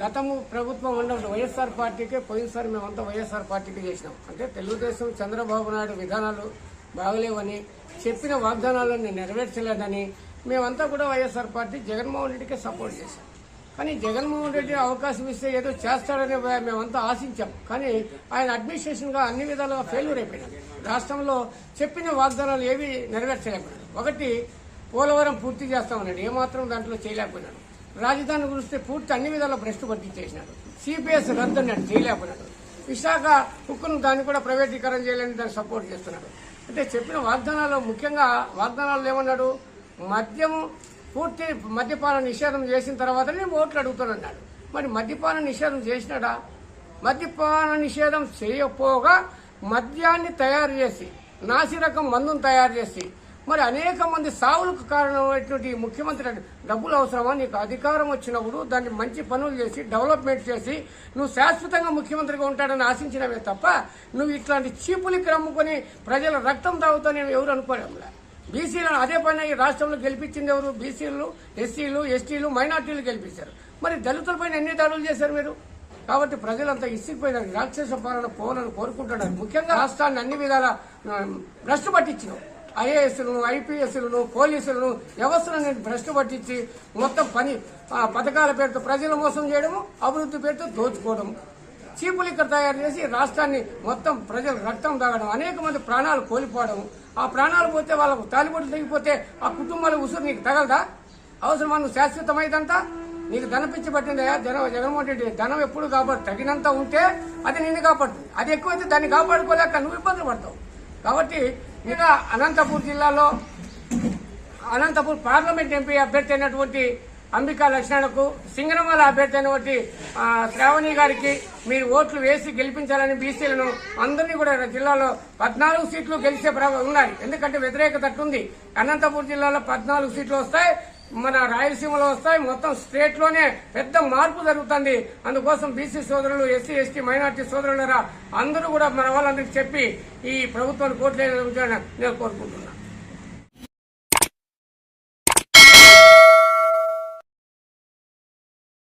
గతము ప్రభుత్వం ఉన్నప్పుడు వైఎస్ఆర్ పార్టీకే పోయినసారి మేమంతా వైఎస్ఆర్ పార్టీకి చేసినాం. అంటే తెలుగుదేశం చంద్రబాబు నాయుడు విధానాలు బాగలేవని చెప్పిన వాగ్దానాలను నెరవేర్చలేదని మేమంతా కూడా వైఎస్ఆర్ పార్టీ జగన్మోహన్ రెడ్డికే సపోర్ట్ చేశాం. కానీ జగన్మోహన్ రెడ్డి అవకాశం ఇస్తే ఏదో చేస్తాడని మేమంతా ఆశించాం. కానీ ఆయన అడ్మినిస్ట్రేషన్గా అన్ని విధాలుగా ఫెయిల్యూర్ అయిపోయినాడు రాష్ట్రంలో చెప్పిన వాగ్దానాలు ఏవి నెరవేర్చలేకపోయినాడు ఒకటి పోలవరం పూర్తి చేస్తామన్నాడు. ఏమాత్రం దాంట్లో చేయలేకపోయినాడు. రాజధాని గురిస్తే పూర్తి అన్ని విధాల భ్రష్టు పట్టించేసినాడు సిపిఎస్ రద్దు అన్నాడు చేయలేకపోయినాడు. విశాఖ హుక్కును దాన్ని కూడా ప్రైవేటీకరణ చేయలేని దాన్ని సపోర్ట్ చేస్తున్నాడు. అంటే చెప్పిన వాగ్దానాల్లో ముఖ్యంగా వాగ్దానాలు ఏమన్నాడు? మద్యము పూర్తి మద్యపాన నిషేధం చేసిన తర్వాతనే ఓట్లు అడుగుతానన్నాడు. మరి మద్యపాన నిషేధం చేసినాడా? మద్యపాన నిషేధం చేయకపోగా మద్యాన్ని తయారు చేసి నాసిరకం మందును తయారు చేసి మరి అనేక మంది సావులకు కారణమైనటువంటి ముఖ్యమంత్రి డబ్బులు అవసరమా? నీకు అధికారం వచ్చినప్పుడు దాన్ని మంచి పనులు చేసి డెవలప్మెంట్ చేసి నువ్వు శాశ్వతంగా ముఖ్యమంత్రిగా ఉంటాడని ఆశించినవే తప్ప నువ్వు ఇట్లాంటి చీపులకి రమ్ముకొని ప్రజల రక్తం తాగుతానని ఎవరు అనుకోలేములే. బీసీలను అదే పైన ఈ రాష్ట్రంలో గెలిపించింది ఎవరు? బీసీలు ఎస్సీలు ఎస్టీలు మైనార్టీలు గెలిపించారు. మరి దళితులపైన ఎన్ని దాడులు చేశారు మీరు? కాబట్టి ప్రజలంతా ఇసిగిపోయినారు రాక్షస పాలన పోవాలని కోరుకుంటున్నారు. ముఖ్యంగా రాష్ట్రాన్ని అన్ని విధాల భ్రష్టు పట్టించినారు ఐఏఎస్లను ఐపీఎస్లను పోలీసులను వ్యవస్థలను భ్రష్టు పట్టించి మొత్తం పని ఆ, పథకాల పేరుతో ప్రజలు మోసం చేయడము అభివృద్ధి పేరుతో దోచుకోవడం చీపులు ఇక్కడ తయారు చేసి రాష్ట్రాన్ని మొత్తం ప్రజలు రక్తం తాగడం అనేక మంది ప్రాణాలు కోల్పోవడం ఆ ప్రాణాలు పోతే వాళ్ళకు తాలిబొట్లు తెగిపోతే ఆ కుటుంబాల ఉసురు నీకు తగలదా? అవసరమా నువ్వు శాశ్వతమైదంతా? నీకు ధనం పిచ్చి పట్టిందయా జనం జగన్మోహన్ రెడ్డి ధనం ఎప్పుడు కాపాడు తగినంత ఉంటే అది నిన్ను కాపాడుతుంది. అది ఎక్కువైతే దాన్ని కాపాడుకోలేక నువ్వు ఇబ్బందులు పడతావు. కాబట్టి ఇంకా అనంతపూర్ జిల్లాలో అనంతపూర్ పార్లమెంట్ ఎంపీ అభ్యర్థి అయినటువంటి అంబికా లక్ష్మణకు సింగరమాల అభ్యర్థి అయినటువంటి శ్రావణి గారికి మీరు ఓట్లు వేసి గెలిపించాలని బీసీలను అందరినీ కూడా జిల్లాలో పద్నాలుగు సీట్లు గెలిచే ప్ర- ఉన్నాయి. ఎందుకంటే వ్యతిరేకత ఉంది అనంతపూర్ జిల్లాలో పద్నాలుగు సీట్లు వస్తాయి. మన రాయలసీమలో వస్తాయి. మొత్తం స్టేట్లోనే పెద్ద మార్పు జరుగుతుంది. అందుకోసం బీసీ సోదరులు ఎస్సీ ఎస్టీ మైనార్టీ సోదరులరా అందరూ కూడా మన వాళ్ళందరికీ చెప్పి ఈ ప్రభుత్వాన్ని కోట్లేదు నేను కోరుకుంటున్నాను